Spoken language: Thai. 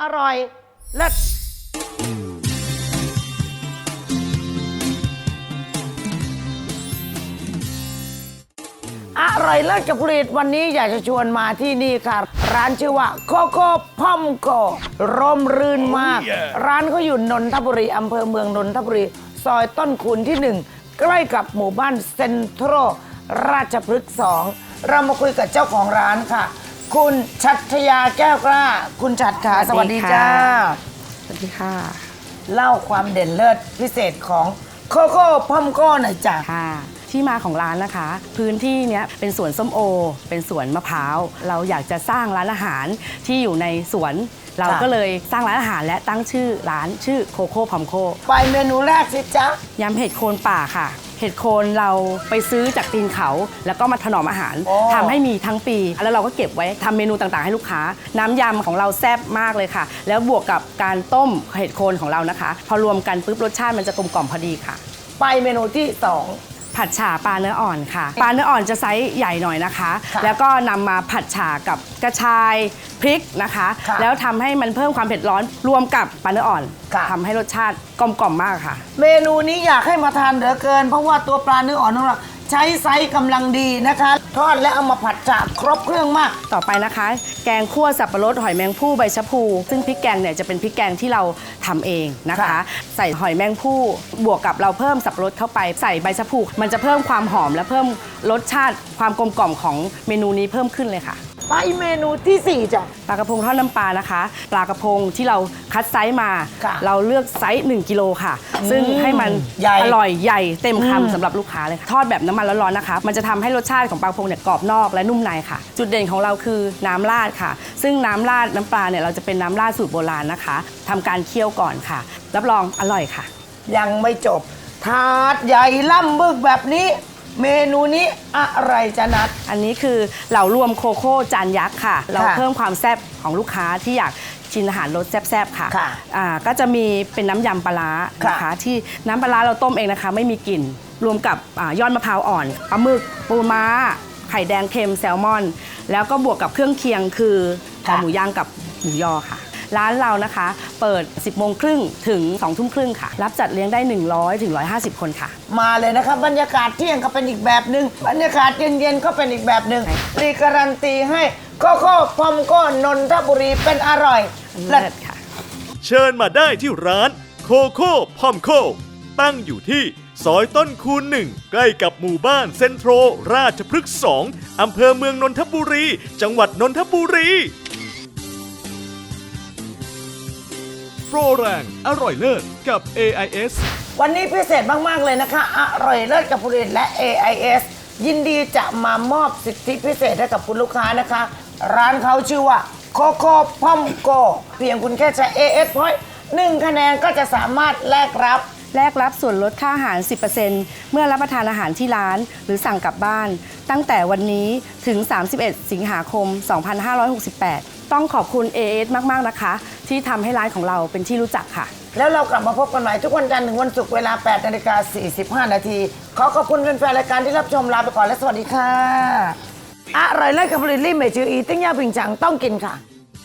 อร่อยเลิศอร่อยเลิศกับผลิตวันนี้อยากจะชวนมาที่นี่ค่ะ ร้านชื่อว่าโคโค่พอมโกร่มรื่นมากร้านเขาอยู่นนทบุรีอำเภอเมืองนนทบุรี ซอยต้นขุนที่หนึ่งใกล้กับหมู่บ้านเซ็นทรัลราชพฤกษ์สองเรามาคุยกับเจ้าของร้านค่ะ คุณชัตยาแก้วกล้า คุณชัดค่ะสวัสดีจ้า สวัสดีค่ะ เล่าความเด่นเลิศพิเศษของโคโค่พอมโก้หน่อยจ้ะ ค่ะ ที่มาของร้านนะคะ พื้นที่เนี้ยเป็นสวนส้มโอ เป็นสวนมะพร้าว เราอยากจะสร้างร้านอาหารที่อยู่ในสวน เราก็เลยสร้างร้านอาหารและตั้งชื่อร้านชื่อโคโค่พอมโค ไปเมนูแรกสิจ๊ะ ยำเห็ดโคนป่าค่ะ เห็ดโคนเราไปซื้อจากตีนเขา แล้วก็มาถนอมอาหารโอ้ทำให้มีทั้งปี แล้วเราก็เก็บไว้ทำเมนูต่างๆ ให้ลูกค้า น้ำยำของเราแซ่บมากเลยค่ะ แล้วบวกกับการต้มเห็ดโคนของเรานะคะ พอรวมกันปุ๊บรสชาติมันจะกลมกล่อมพอดีค่ะ ไปเมนูที่สอง ผัดฉ่าปลาเนื้ออ่อนค่ะ ปลาเนื้ออ่อนจะไซส์ใหญ่หน่อยนะคะค่ะแล้วก็นำมาผัดฉ่ากับกระชายพริกนะคะค่ะแล้วทำให้มันเพิ่มความเผ็ดร้อนรวมกับปลาเนื้ออ่อนค่ะทำให้รสชาติกลมกล่อมมากค่ะ เมนูนี้อยากให้มาทานเหลือเกิน เพราะว่าตัวปลาเนื้ออ่อนของเรา ใช้ไซส์กำลังดีนะคะ ทอดและเอามาผัดจากครบเครื่องมาก ต่อไปนะคะ แกงคั่วสับปะรดหอยแมงผู้ใบชะพู ซึ่งพริกแกงเนี่ยจะเป็นพริกแกงที่เราทำเองนะคะ ค่ะ ใส่หอยแมงผู้บวกกับเราเพิ่มสับปะรดเข้าไปใส่ใบชะพู มันจะเพิ่มความหอมและเพิ่มรสชาติความกลมกล่อมของเมนูนี้เพิ่มขึ้นเลยค่ะ ไปเมนูที่สี่จ้ะ ปลากระพงทอดน้ำปลานะคะ ปลากระพงที่เราคัดไซส์มา ค่ะเราเลือกไซส์1กิโลค่ะ ซึ่งให้มันใหญ่ อร่อยใหญ่เต็มอืมคำสำหรับลูกค้าเลยค่ะทอดแบบน้ำมันร้อนๆนะคะ มันจะทำให้รสชาติของปลากระพงเนี่ยกรอบนอกและนุ่มในค่ะ จุดเด่นของเราคือน้ำราดค่ะ ซึ่งน้ำราดน้ำปลาเนี่ยเราจะเป็นน้ำราดสูตรโบราณนะคะทำการเคี่ยวก่อนค่ะ รับรองอร่อยค่ะ ยังไม่จบ ถาดใหญ่ล่ำบึกแบบนี้ เมนูนี้อะไรจะนัด อันนี้คือเหล่ารวมโคโค่จานยักษ์ค่ะ เราเพิ่มความแซ่บของลูกค้าที่อยากชิมอาหารรสแซ่บๆค่ะค่ะอ่าก็จะมีเป็นน้ำยำปลาร้านะคะค่ะที่น้ำปลาร้าเราต้มเองนะคะ ไม่มีกลิ่น รวมกับอ่ายอดมะพร้าวอ่อนปลาหมึกปูม้า ไข่แดงเค็มแซลมอน แล้วก็บวกกับเครื่องเคียงคือคอหมูย่างกับหมูยอค่ะ ร้านเรานะคะ เปิด 10โมงครึ่งถึง2ทุ่มครึ่งค่ะ รับจัดเลี้ยงได้ 100ถึง150 คนค่ะ มาเลยนะครับบรรยากาศเที่ยงก็เป็นอีกแบบหนึ่งบรรยากาศเย็นๆก็เป็นอีกแบบหนึ่งใช่รีการันตีให้โคโค่พอมโก้นนทบุรีเป็นอร่อยเลิศค่ะ เชิญมาได้ที่ร้านโคโค่พอมโคตั้งอยู่ที่ซอยต้นคูณหนึ่งใกล้กับหมู่บ้านเซ็นทรัลราชพฤกษ์สองอำเภอเมืองนนทบุรี จังหวัดนนทบุรี โปรแรง อร่อยเลิศกับ AIS วันนี้พิเศษมาก ๆ เลยนะคะ อร่อยเลิศกับผลิตและ AIS ยินดีจะมามอบสิทธิพิเศษให้กับคุณลูกค้านะคะ ร้านเขาชื่อว่าโคโค่พอมโก เพียงคุณแค่ใช้ AS Point หนึ่งคะแนนก็จะสามารถแลกรับ แลกรับส่วนลดค่าอาหาร 10%เมื่อรับประทานอาหารที่ร้าน หรือสั่งกลับบ้าน ตั้งแต่วันนี้ถึง 31 สิงหาคม 2568 ต้องขอบคุณ AS มาก ๆ นะคะ ที่ทำให้ร้านของเราเป็นที่รู้จักค่ะ แล้วเรากลับมาพบกันใหม่ทุกวันจันทร์ถึงวันศุกร์เวลา 8นาฬิกา45 นาที ขอขอบคุณแฟนๆรายการที่รับชมลาไปก่อนและสวัสดีค่ะ อร่อยเลิศกับผลิตลี่เมจืออีติ้งย่าผิงฉังต้องกินค่ะ